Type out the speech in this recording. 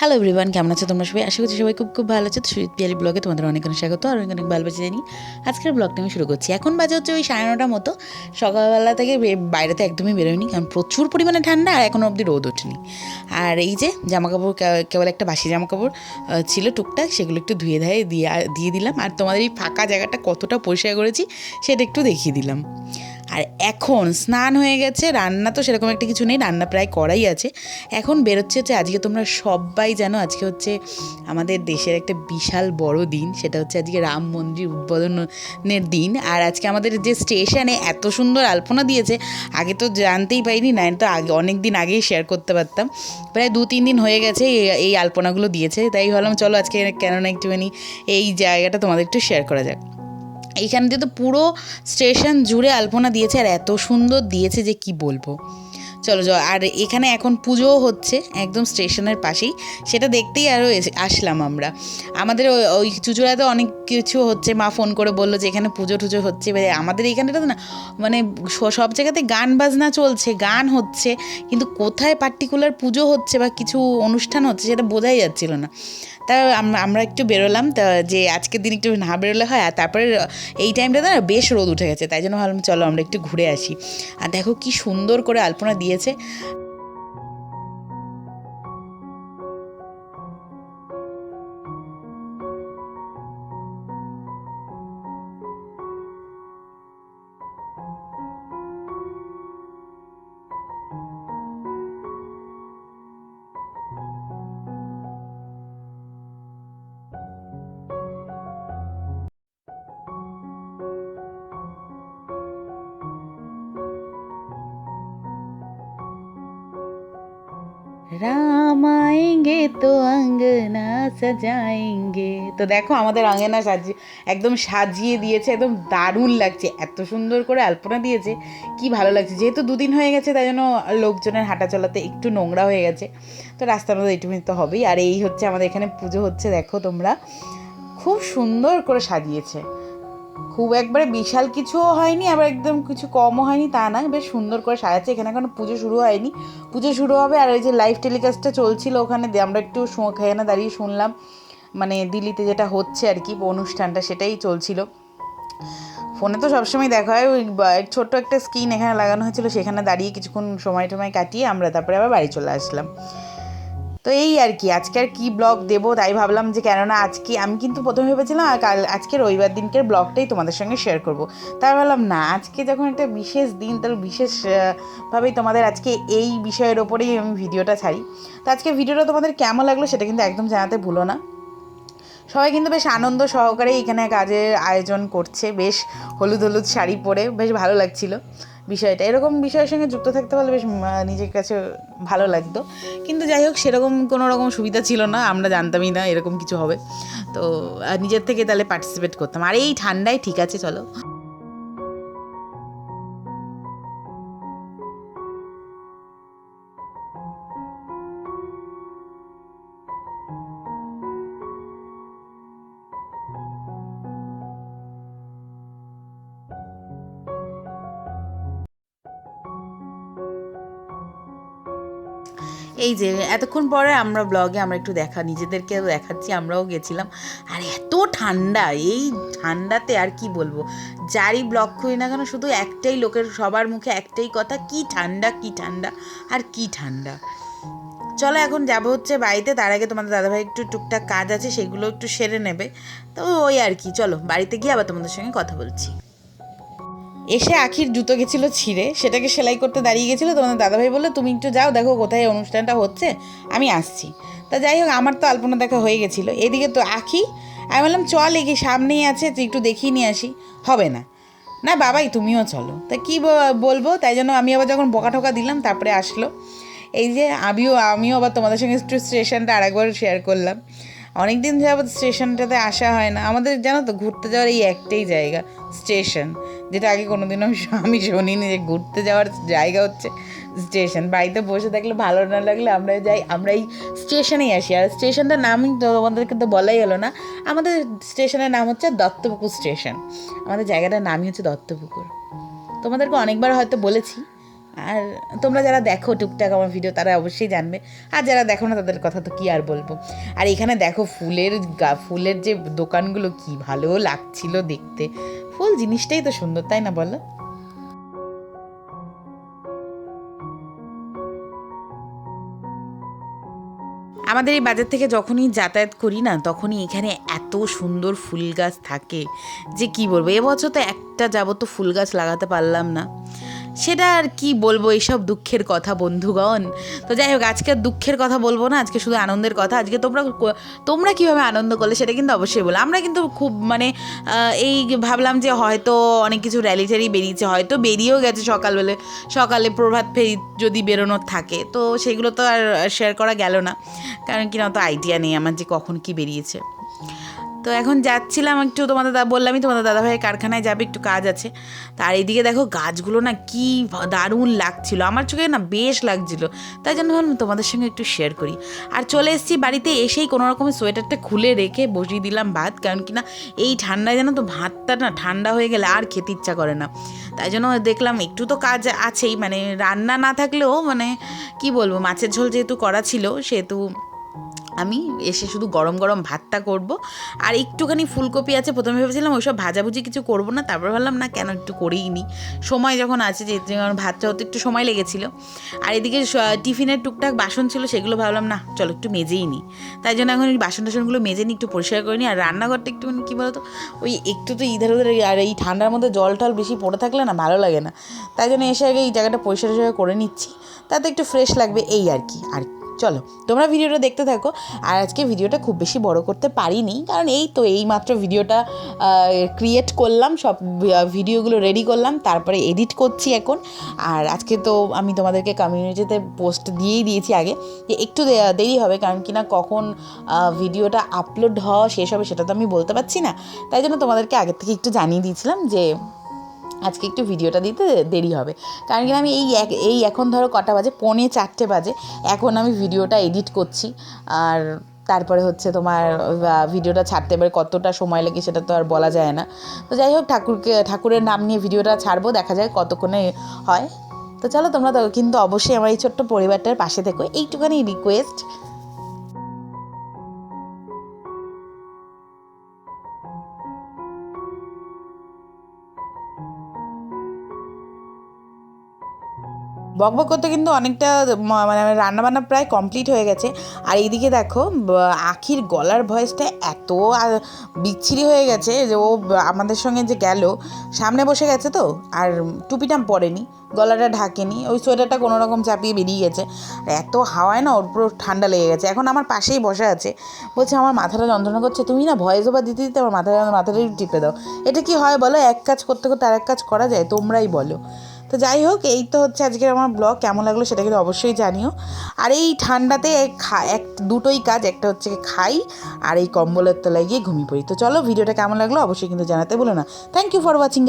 Hello everyone কেমন আছো তোমরা সবাই? আশা করছি সবাই খুব খুব ভালো আছে। তো সুইট পিয়ালি ব্লগে তোমাদের অনেক অনেক স্বাগত আর অনেক অনেক ভালোবাসি জানি। আজকের ব্লগটা আমি শুরু করছি। এখন বাজে হচ্ছে ওই সাড়ে নটার মতো। সকালবেলা থেকে বাইরেতে একদমই বেরোয়নি, কারণ প্রচুর পরিমাণে ঠান্ডা আর এখনও অবধি রোদ ওঠেনি। আর এই যে জামাকাপড় কেবল একটা বাসি জামাকাপড় ছিল টুকটাক, সেগুলো একটু ধুয়ে ধায়ে দিয়ে দিয়ে দিলাম। আর তোমাদের এই ফাঁকা জায়গাটা কতটা পরিষ্কার করেছি, সেটা একটু দেখিয়ে দিলাম। আর এখন স্নান হয়ে গেছে, রান্না তো সেরকম একটা কিছু নেই, রান্না প্রায় করাই আছে। এখন বেরোচ্ছে হচ্ছে আজকে তোমরা সবাই জানো, আজকে হচ্ছে আমাদের দেশের একটা বিশাল বড় দিন, সেটা হচ্ছে আজকে রাম মন্দির উদ্বোধনের দিন। আর আজকে আমাদের যে স্টেশনে এত সুন্দর আলপনা দিয়েছে, আগে তো জানতেই পারিনি, না তো আগে, অনেক দিন আগেই শেয়ার করতে পারতাম। প্রায় দু তিন দিন হয়ে গেছে এই- আলপনাগুলো দিয়েছে, তাই ভাবলাম চলো আজকে কেননা একটুখানি এই জায়গাটা তোমাদের একটু শেয়ার করা যাক। এইখান দিয়ে তো পুরো স্টেশন জুড়ে আলপনা দিয়েছে আর এত সুন্দর দিয়েছে যে কি বলব। চলো চলো, আর এখানে এখন পুজোও হচ্ছে একদম স্টেশনের পাশেই। সেটা দেখতেই আরও আসলাম আমরা। আমাদের ওই- ওই চুচুড়াতে অনেক কিছু হচ্ছে। মা ফোন করে বলল যে এখানে পুজো টুজো হচ্ছে। এবারে আমাদের তো না মানে সব জায়গাতে গান বাজনা চলছে, গান হচ্ছে, কিন্তু কোথায় পার্টিকুলার পুজো হচ্ছে বা কিছু অনুষ্ঠান হচ্ছে সেটা বোঝাই যাচ্ছিল না। তা আম- আমরা একটু বেরোলাম, তা যে আজকের দিন একটু না বেরোলে হয়, আর তারপরে এই টাইমটা না বেশ রোদ উঠে গেছে, তাই জন্য ভাবলাম চলো আমরা একটু ঘুরে আসি। আর দেখো কি সুন্দর করে আলপনা দিয়েছে। রাম আয়েঙ্গে তো আঙ্গনা সাজায়েঙ্গে তো দেখো আমাদের আঙ্গনা সাজিয়ে, একদম সাজিয়ে দিয়েছে, একদম দারুণ লাগছে। এত সুন্দর করে আলপনা দিয়েছে, কি ভালো লাগছে। যেহেতু দুদিন হয়ে গেছে, তাই জন্য লোকজনের হাঁটা চলাতে একটু নোংরা হয়ে গেছে। তো রাস্তার মধ্যে এইটুকুনি তো হবেই। আর এই হচ্ছে আমাদের এখানে পুজো হচ্ছে, দেখো তোমরা। খুব সুন্দর করে সাজিয়েছে। খুব একবারে বিশাল কিছুও হয়নি, আবার একদম কিছু কমও হয়নি, তা না, বেশ সুন্দর করে সাজাচ্ছে। এখানে এখনও পুজো শুরু হয়নি। পুজো শুরু হবে আর ওই যে লাইভ টেলিকাস্টটা চলছিল ওখানে আমরা একটু এখানে দাঁড়িয়ে শুনলাম। মানে দিল্লিতে যেটা হচ্ছে আর কি, অনুষ্ঠানটা সেটাই চলছিল। ফোনে তো সবসময় দেখা হয়, ওই ছোট্ট একটা স্ক্রিন এখানে লাগানো হয়েছিল, সেখানে দাঁড়িয়ে কিছুক্ষণ সময় টময় কাটিয়ে আমরা তারপরে আবার বাড়ি চলে আসলাম। তো এই আর কি, আজকে আর কি ব্লগ দেবো তাই ভাবলাম যে কেননা আজকে আমি কিন্তু প্রথমে ভেবেছিলাম কাল আজকে রবিবার দিনকের ব্লগটাই তোমাদের সঙ্গে শেয়ার করব। তাই ভাবলাম না, আজকে যখন একটা বিশেষ দিন, তাহলে বিশেষভাবেই তোমাদের আজকে এই বিষয়ের ওপরেই আমি ভিডিওটা ছাড়ি। তো আজকে ভিডিওটা তোমাদের কেমন লাগল সেটা কিন্তু একদম জানাতে ভুলো না। সবাই কিন্তু বেশ আনন্দ সহকারে এখানে কাজের আয়োজন করছে, বেশ হলুদ হলুদ শাড়ি পরে, বেশ ভালো লাগছিল। বিষয়টা। এরকম বিষয়ের সঙ্গে যুক্ত থাকতে পারলে বেশ নিজের কাছে ভালো লাগতো। কিন্তু যাই হোক, সেরকম কোনো রকম সুবিধা ছিল না, আমরা জানতামই না এরকম কিছু হবে। তো নিজের থেকে তাহলে পার্টিসিপেট করতাম। আর এই ঠান্ডায় ঠিক আছে, চলো। এই যে, এতক্ষণ পরে আমরা ব্লগে আমরা একটু দেখা, নিজেদেরকেও দেখাচ্ছি, আমরাও গেছিলাম। আর এত ঠান্ডা, এই ঠান্ডাতে আর কি বলব? যারই ব্লগ করি না কেন, শুধু একটাই লোকের, সবার মুখে একটাই কথা, কি ঠান্ডা কি ঠান্ডা, আর কি ঠান্ডা। চলো এখন যাব হচ্ছে বাড়িতে, তার আগে তোমাদের দাদাভাই একটু টুকটাক কাজ আছে, সেগুলো একটু সেরে নেবে। তো ওই আর কি, চলো, বাড়িতে গিয়ে আবার তোমাদের সঙ্গে কথা বলছি। এসে আখির জুতো গেছিল ছিঁড়ে, সেটাকে সেলাই করতে দাঁড়িয়ে গেছিল তোমাদের দাদাভাই বলল, তুমি একটু যাও, দেখো কোথায় অনুষ্ঠানটা হচ্ছে, আমি আসছি। তা যাই হোক, আমার তো আলপনা দেখা হয়ে গেছিল। এদিকে তো আখি, আমি বললাম, চল, এগিয়ে সামনেই আছে, তুই একটু দেখিয়ে নিয়ে আসি। হবে না। না, বাবাই, তুমিও চলো। তা কী বলব? তাই জন্য আমি আবার যখন বকা ঠকা দিলাম, তারপরে আসলো। এই যে, আমিও আমিও আবার তোমাদের সঙ্গে একটু স্টেশনটা আরেকবার শেয়ার করলাম। অনেক দিন যাবৎ স্টেশনটাতে আসা হয় না। আমাদের জানো তো, ঘুরতে যাওয়ার এই একটাই জায়গা, স্টেশন। যেটা আগে কোনোদিনও আমি আমি শুনিনি যে ঘুরতে যাওয়ার জায়গা হচ্ছে স্টেশন। বাড়িতে বসে থাকলে ভালো না লাগলে আমরা যাই, আমরা এই স্টেশনেই আসি। আর স্টেশনটার নামই তোমাদেরকে তো বলাই হলো না। আমাদের স্টেশনের নাম হচ্ছে দত্তপুকুর স্টেশন। আমাদের জায়গাটার নামই হচ্ছে দত্তপুকুর। তোমাদেরকে অনেকবার হয়তো বলেছি আর তোমরা যারা দেখো টুকটাক আমার ভিডিও তারা অবশ্যই জানবে। আর যারা দেখো না, তাদের কথা তো কি আর বলব? আর এখানে দেখো ফুলের গা- ফুলের যে দোকানগুলো, কি ভালো লাগছিল দেখতে। ফুল জিনিসটাই তো সুন্দর, তাই না বলো? আমাদের এই বাজার থেকে যখনই যাতায়াত করি না, তখনই এখানে এত সুন্দর ফুল গাছ থাকে। যে কি বলব, এবছর তো একটা যাবত ফুল গাছ লাগাতে পারলাম না। সেটা আর কি বলব এইসব দুঃখের কথা, বন্ধুগণ? তো যাই হোক, আজকে দুঃখের কথা বলব না, আজকে শুধু আনন্দের কথা। আজকে তোমরা তোমরা কীভাবে আনন্দ করলে সেটা কিন্তু অবশ্যই বলো। আমরা কিন্তু খুব মানে এই ভাবলাম যে হয়তো অনেক কিছু র্যালি ট্যালি বেরিয়েছে, হয়তো বেরিয়েও গেছে সকালবেলা। সকালে প্রভাত ফেরি যদি বেরোনোর থাকে, তো সেগুলো তো আর শেয়ার করা গেল না। কারণ কি না, তো আইডিয়া নেই আমার যে কখন কি বেরিয়েছে। তো এখন যাচ্ছিলাম একটু, তোমাদের দা বললামই তোমাদের দাদাভাইয়ের কারখানায় যাবে, একটু কাজ আছে। তার এইদিকে দেখো গাছগুলো না কি দারুণ লাগছিল। আমার চোখে না বেশ লাগছিল। তাই জন্য ভাবলাম তোমাদের সঙ্গে একটু শেয়ার করি। আর চলে এসেছি বাড়িতে এসেই কোনো রকমের সোয়েটারটা খুলে রেখে বসিয়ে দিলাম ভাত, কারণ কি না এই ঠান্ডায় যেন তো ভাতটা না ঠান্ডা হয়ে গেলে আর খেতে ইচ্ছা করে না। তাই জন্য দেখলাম একটু তো কাজ আছেই মানে রান্না না থাকলেও মানে কি বলব, মাছের ঝোল যেহেতু করা ছিল, সেহেতু আমি এসে শুধু গরম গরম ভাতটা করব। আর একটুখানি ফুলকপি আছে, প্রথমে ভেবেছিলাম ওইসব ভাজাভুজি কিছু করব না, তারপর ভাবলাম না কেন একটু করেই নি। সময় যখন আছে, যে ভাতটা হতে একটু সময় লেগেছিল। আর এদিকে টিফিনের টুকটাক বাসন ছিল, সেগুলো ভাবলাম না, চলো একটু মেজেই নিই তাই জন্য এখন ওই বাসন টাসনগুলো মেজে নিই একটু পরিষ্কার করে নিই আর রান্নাঘরটা একটু কী বলতো, ওই একটু তো ইধার উধার আর এই ঠান্ডার মধ্যে জল টল বেশি পড়ে থাকলে না ভালো লাগে না। তাই জন্য এসে আগে এই জায়গাটা পরিষ্কার করে নিচ্ছি। তাতে একটু ফ্রেশ লাগবে, এই আর কি। আর চলো, তোমরা ভিডিওটা দেখতে থাকো। আর আজকে ভিডিওটা খুব বেশি বড় করতে পারিনি, কারণ এই তো এই মাত্র ভিডিওটা ক্রিয়েট করলাম, সব ভিডিওগুলো রেডি করলাম, তারপরে এডিট করছি এখন। আর আজকে তো আমি তোমাদেরকে কমিউনিটিতে পোস্ট দিয়েই দিয়েছি আগে, যে একটু দেরি হবে, কারণ কিনা কখন ভিডিওটা আপলোড হওয়া শেষ হবে সেটা তো আমি বলতে পারছি না। তাই জন্য তোমাদেরকে আগের থেকে একটু জানিয়ে দিয়েছিলাম যে আজকে একটু ভিডিওটা দিতে দেরি হবে। কারণ কি আমি এই এক, এই এখন ধরো কটা বাজে? পৌনে চারটে বাজে। এখন আমি ভিডিওটা এডিট করছি। আর তারপরে হচ্ছে তোমার ভিডিওটা ছাড়তে পারে কতটা সময় লাগে সেটা তো আর বলা যায় না। তো যাই হোক, ঠাকুরকে, ঠাকুরের নাম নিয়ে ভিডিওটা ছাড়বো, দেখা যায় কতক্ষণে হয়। তো চলো তোমরা কিন্তু অবশ্যই আমার এই ছোট্ট পরিবারটার পাশে থেকো। এইটুখানি রিকোয়েস্ট বকবক করতে কিন্তু অনেকটা মানে রান্নাবান্না প্রায় কমপ্লিট হয়ে গেছে। আর এইদিকে দেখো আখির গলার ভয়েসটা এত বিচ্ছিরি হয়ে গেছে যে ও আমাদের সঙ্গে যে গেল, সামনে বসে গেছে তো, আর টুপিটা পরেনি, গলাটা ঢাকেনি, ওই সোয়েটারটা কোনো রকম চাপিয়ে বেরিয়ে গেছে। আর এত হাওয়ায় না ওর পুরো ঠান্ডা লেগে গেছে। এখন আমার পাশেই বসে আছে, বলছে, আমার মাথাটা যন্ত্রণা করছে, তুমি না ভয়েস ওভার দিতে দিতে আমার মাথাটা মাথাটা একটু টিপে দাও। এটা কি হয় বলো? এক কাজ করতে করতে আর এক কাজ করা যায়, তোমরাই বলো। তো যাই হোক, এই তো হচ্ছে আজকের আমার ব্লগ। কেমন লাগল সেটা কিন্তু অবশ্যই জানিও। আর এই ঠান্ডাতে খা, এক, দুটোই কাজ, একটা হচ্ছে খাই, আর এই কম্বলের তলায় গিয়ে ঘুমিয়ে পড়ি। তো চলো, ভিডিওটা কেমন লাগল অবশ্যই কিন্তু জানাতে বলো না। Thank you for watching